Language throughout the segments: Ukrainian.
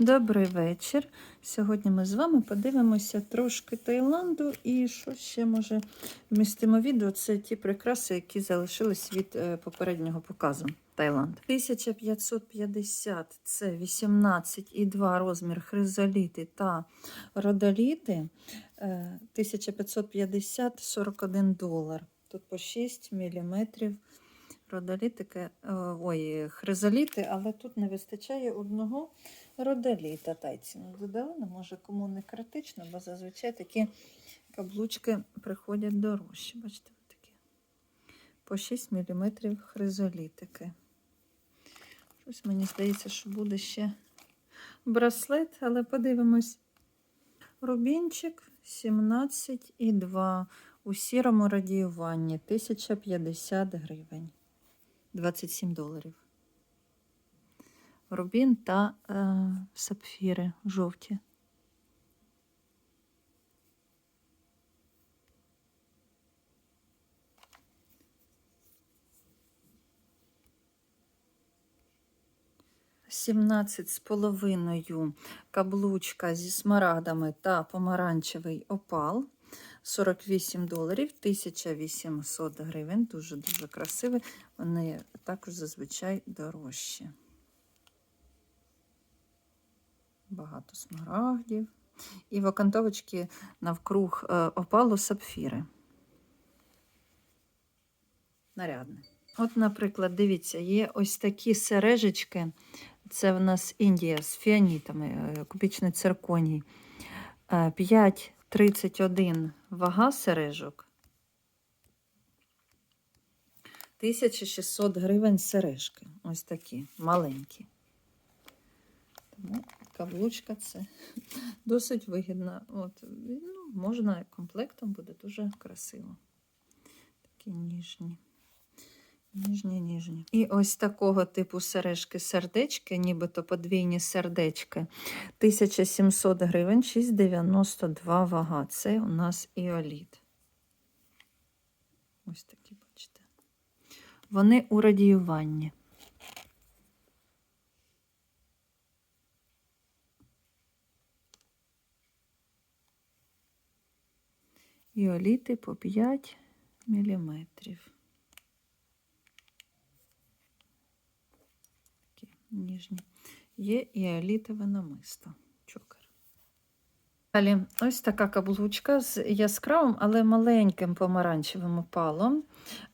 Добрий вечір. Сьогодні ми з вами подивимося трошки Таїланду і що ще може вмістимо відео. Це ті прикраси, які залишились від е, попереднього показу. Таїланд. 1550 це 18,2 розмір хризоліти та родоліти. Е, 1550 41 долар. Тут по 6 міліметрів родолітики, е, ой, хризоліти, але тут не вистачає одного родоліта. Тайці не додали, може кому не критично, бо зазвичай такі каблучки приходять дорожчі. Бачите, такі. По 6 мм хризолітики. Щось мені здається, що буде ще браслет, але подивимось. Рубінчик 17,2 у сірому радіюванні 1050 гривень. 27 доларів. Рубін та е, сапфіри жовті. Сімнадцять з половиною каблучка зі смарагдами та помаранчевий опал. 48 доларів, 1800 гривень. Дуже-дуже красиві. Вони також зазвичай дорожчі. Багато смарагдів. І в окантовочки навкруг е, опалу сапфіри. Нарядне. От, наприклад, дивіться, є ось такі сережечки. Це в нас Індія з фіанітами, е, кубічний цирконій. 5 31 вага сережок. 1600 гривень сережки. Ось такі маленькі. Тому каблучка це досить вигідна. От, ну, Можна комплектом буде дуже красиво. Такі ніжні. Ніжні, ніжні. І ось такого типу сережки сердечки, нібито подвійні сердечки. 1700 гривень, 6,92 вага. Це у нас іоліт. Ось такі, бачите. Вони у радіюванні. Іоліти по 5 міліметрів. Ніжні. Є і елітове намисто. Чокер. Далі ось така каблучка з яскравим, але маленьким помаранчевим опалом.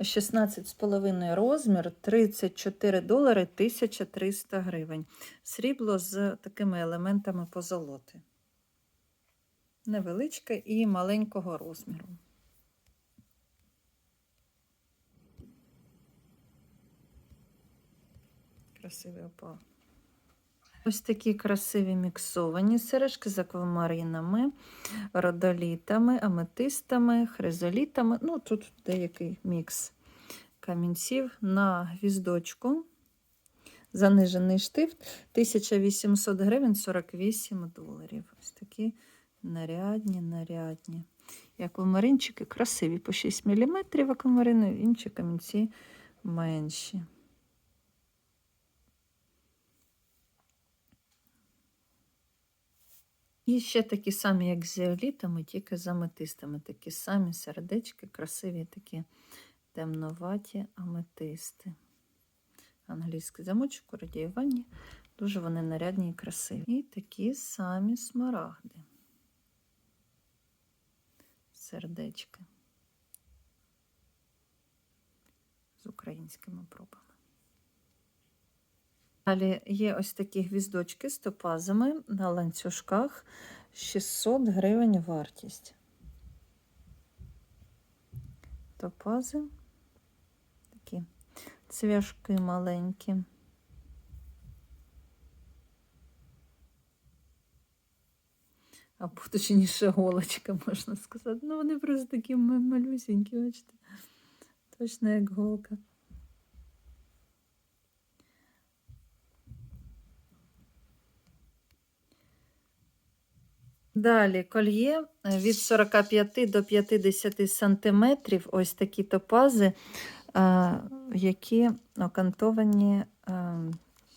16,5 розмір, 34 долари 1300 гривень. Срібло з такими елементами позолоти. Невеличке і маленького розміру. Красивий опал. Ось такі красиві міксовані сережки з аквамаринами, родолітами, аметистами, хризолітами. Ну, тут деякий мікс камінців на гвіздочку. Занижений штифт 1800 гривень 48 доларів. Ось такі нарядні, нарядні. Аквамаринчики красиві по 6 мм аквамарини, інші камінці менші. І ще такі самі, як з еолітами, тільки з аметистами. Такі самі сердечки, красиві такі темноваті аметисти. Англійський замочок у радіюванні. Дуже вони нарядні і красиві. І такі самі смарагди. Сердечки. З українськими пробами. Далі є ось такі гвіздочки з топазами на ланцюжках 600 гривень вартість. Топази такі цвяшки маленькі. Або точніше голочка, можна сказати. Ну, вони просто такі малюсенькі, бачите. Точно як голка. Далі кольє е, від 45 до 50 сантиметрів. Ось такі топази, е, які окантовані е,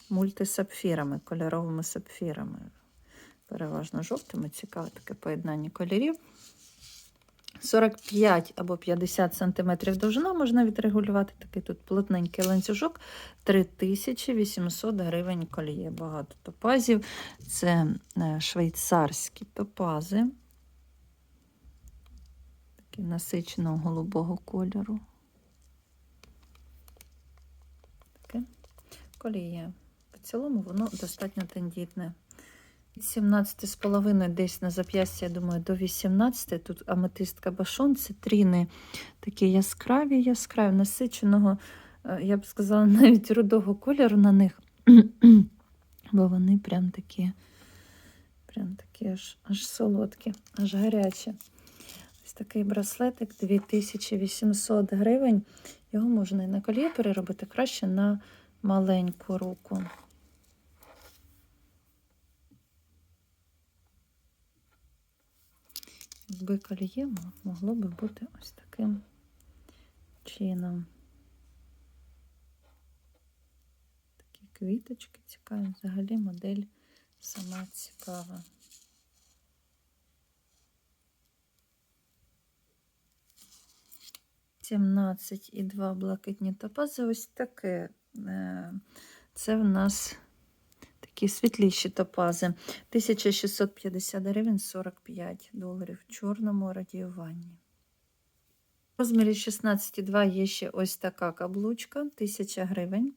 мультисапфірами, кольоровими сапфірами. переважно жовтими. Цікаве таке поєднання кольорів. 45 або 50 см довжина можна відрегулювати. Такий тут плотненький ланцюжок. 3800 гривень кольє. Багато топазів. Це е, швейцарські топази. Такі насиченого голубого кольору. Таке коліє. В цілому воно достатньо тендітне. 17,5 десь на зап'ясті, я думаю, до 18. Тут аметистка башон, цитріни такі яскраві, яскраві, насиченого, е, я б сказала, навіть рудого кольору на них. Бо вони прям такі, прям такі аж, аж солодкі, аж гарячі. Ось такий браслетик 2800 гривень. Його можна і на коліє переробити краще на маленьку руку. Якби коліє могло би бути ось таким чином. Такі квіточки цікаві. Взагалі модель сама цікава. Сімнадцять і два блакитні топази. Ось таке. Е, Це в нас такі світліші топази. 1650 гривень 45 доларів в чорному радіюванні. В розмірі 16,2 є ще ось така каблучка, 1000 гривень.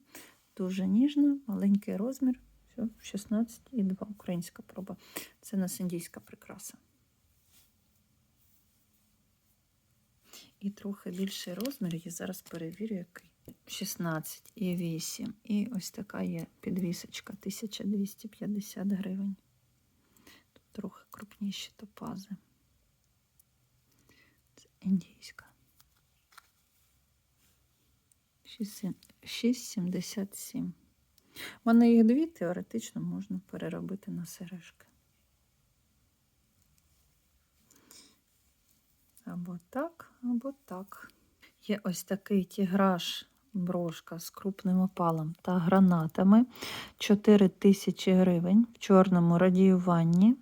Дуже ніжна, маленький розмір. 16,2 українська проба. Це нас індійська прикраса. І трохи більший розмір. Я зараз перевірю, який. 16 і 8. І ось така є підвісочка 1250 гривень. Тут трохи крупніші топази. Це індійська. 6,77. У мене їх дві, теоретично можна переробити на сережки. Або так, або так. Є ось такий тіграж брошка з крупним опалом та гранатами. 4 тисячі гривень в чорному радіюванні.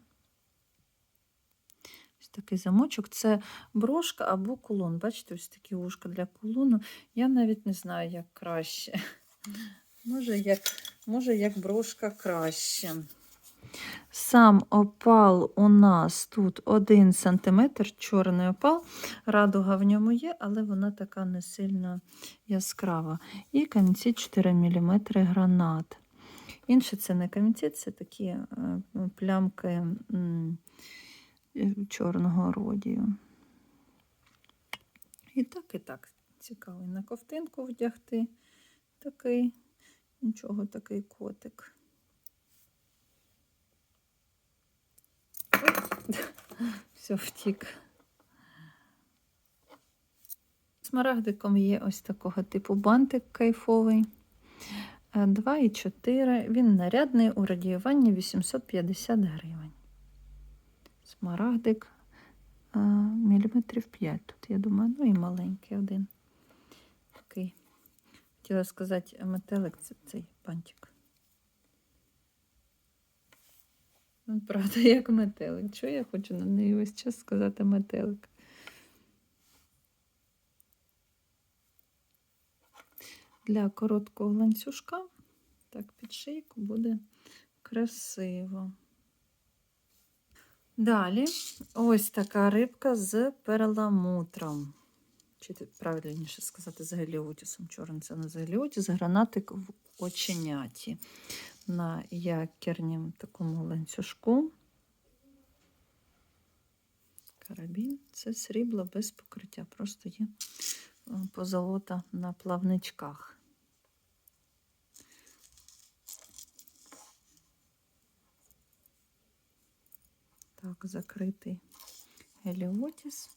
Ось такий замочок. Це брошка або кулон. Бачите, ось такі вушка для кулону. Я навіть не знаю, як краще. Може, як, може, як брошка краще. Сам опал у нас тут 1 см, чорний опал. Радуга в ньому є, але вона така не сильно яскрава. І камінці 4 мм гранат. Інше це не камінці, це такі е, плямки е, чорного родію. І так, і так. Цікавий на ковтинку вдягти. Такий, нічого, такий котик. Все втік. Смарагдиком є ось такого типу бантик кайфовий. 2,4. Він нарядний у радіюванні 850 гривень. Смарагдик а, міліметрів 5. Тут, я думаю, ну і маленький один. Такий. Хотіла сказати, метелик це цей бантик. Ну, правда, як метелик. Чого я хочу на неї весь час сказати метелик? Для короткого ланцюжка, так, під шийку буде красиво. Далі ось така рибка з перламутром. Чи правильніше сказати, з геліотісом. Чорний це не з геліотіс, гранатик в оченяті на якірнім такому ланцюжку. Карабін це срібло без покриття, просто є позолота на плавничках. Так, закритий геліотіс.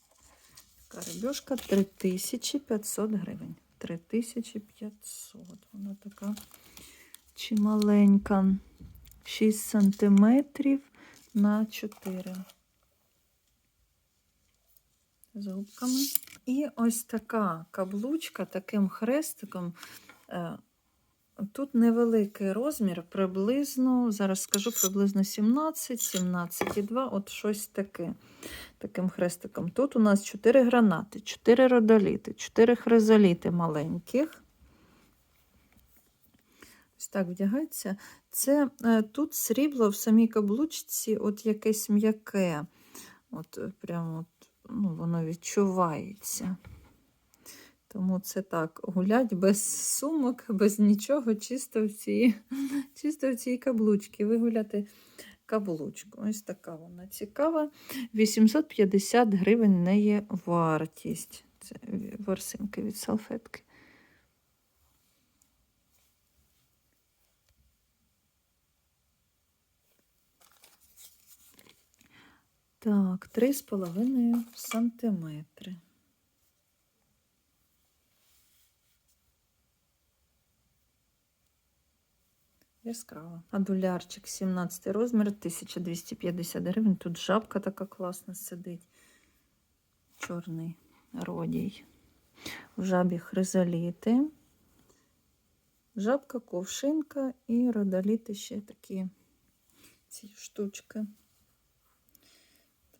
Карабюшка 3500 гривень. 3500. Вона така чималенька. 6 сантиметрів на 4. З губками. І ось така каблучка таким хрестиком. е, Тут невеликий розмір, приблизно, зараз скажу, приблизно 17, 17,2, от щось таке, таким хрестиком. Тут у нас 4 гранати, 4 родоліти, 4 хризоліти маленьких. Ось так вдягається. Це е, тут срібло в самій каблучці, от якесь м'яке. От е, прямо от, ну, воно відчувається. Тому це так, гулять без сумок, без нічого, чисто в цій, чисто в цій каблучці. Вигуляти каблучку. Ось така вона цікава. 850 гривень неї вартість. Це ворсинки від салфетки. Так, 3,5 сантиметри. Яскрава. Адулярчик 17 розмір, 1250 гривень. Тут жабка така класна сидить. Чорний родій. В жабі хризоліти. Жабка, ковшинка і родоліти ще такі ці штучки.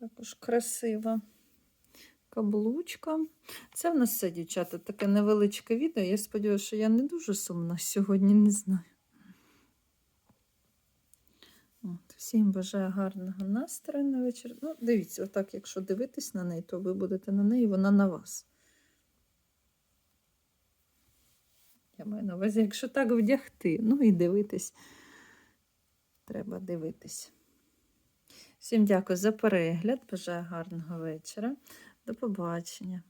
Також красива каблучка. Це в нас все, дівчата, таке невеличке відео. Я сподіваюся, що я не дуже сумна сьогодні, не знаю. От, всім бажаю гарного настрою на вечір. Ну, дивіться, отак, якщо дивитись на неї, то ви будете на неї, вона на вас. Я маю на увазі, якщо так вдягти, ну і дивитись. Треба дивитись. Всім дякую за перегляд. Бажаю гарного вечора. До побачення.